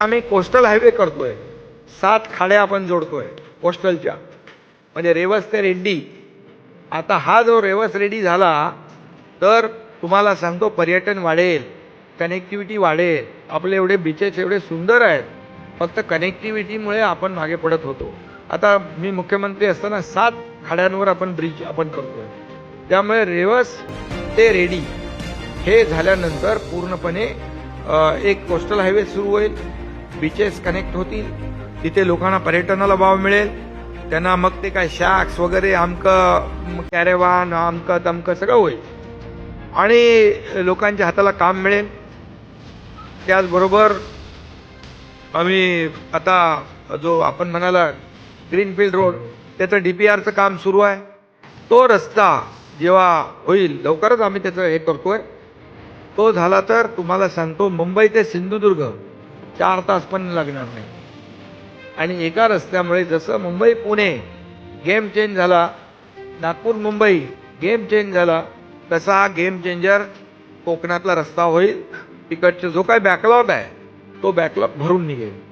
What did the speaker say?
आम्ही coastal highway करतोय. सात खाड्या आपण जोडतोय कोस्टलच्या म्हणजे रेवस ते रेड्डी. आता हा जो रेवस रेडी झाला तर तुम्हाला सांगतो पर्यटन वाढेल कनेक्टिव्हिटी वाढेल. आपले एवढे बीचेस एवढे सुंदर आहेत फक्त कनेक्टिव्हिटीमुळे आपण मागे पडत होतो. आता मी मुख्यमंत्री असताना सात खाड्यांवर आपण ब्रिज आपण करतोय. त्यामुळे रेवस ते रेडी हे झाल्यानंतर पूर्णपणे एक कोस्टल हायवे सुरू होईल. बीचेस कनेक्ट होतील तिथे लोकांना पर्यटनाला वाव मिळेल. त्यांना मग ते काय शॅक्स वगैरे आमकं कॅरेवान आमकं तमकं सगळं होईल. आणि लोकांच्या हाताला काम मिळेल. त्याचबरोबर आम्ही आता जो आपण म्हणाला ग्रीनफील्ड रोड त्याचं डी पी आरचं काम सुरू आहे. तो रस्ता जेव्हा होईल लवकरच आम्ही त्याचं हे करतोय. तो झाला तर तुम्हाला सांगतो मुंबई ते सिंधुदुर्ग. चार तास पण लागणार नाही. आणि एका रस्त्यामुळे जसं मुंबई पुणे गेम चेंज झाला नागपूर मुंबई गेम चेंज झाला तसा हा गेम चेंजर कोकणातला रस्ता होईल. तिकडचा जो काय बॅकलॉग आहे तो बॅकलॉग भरून निघेल.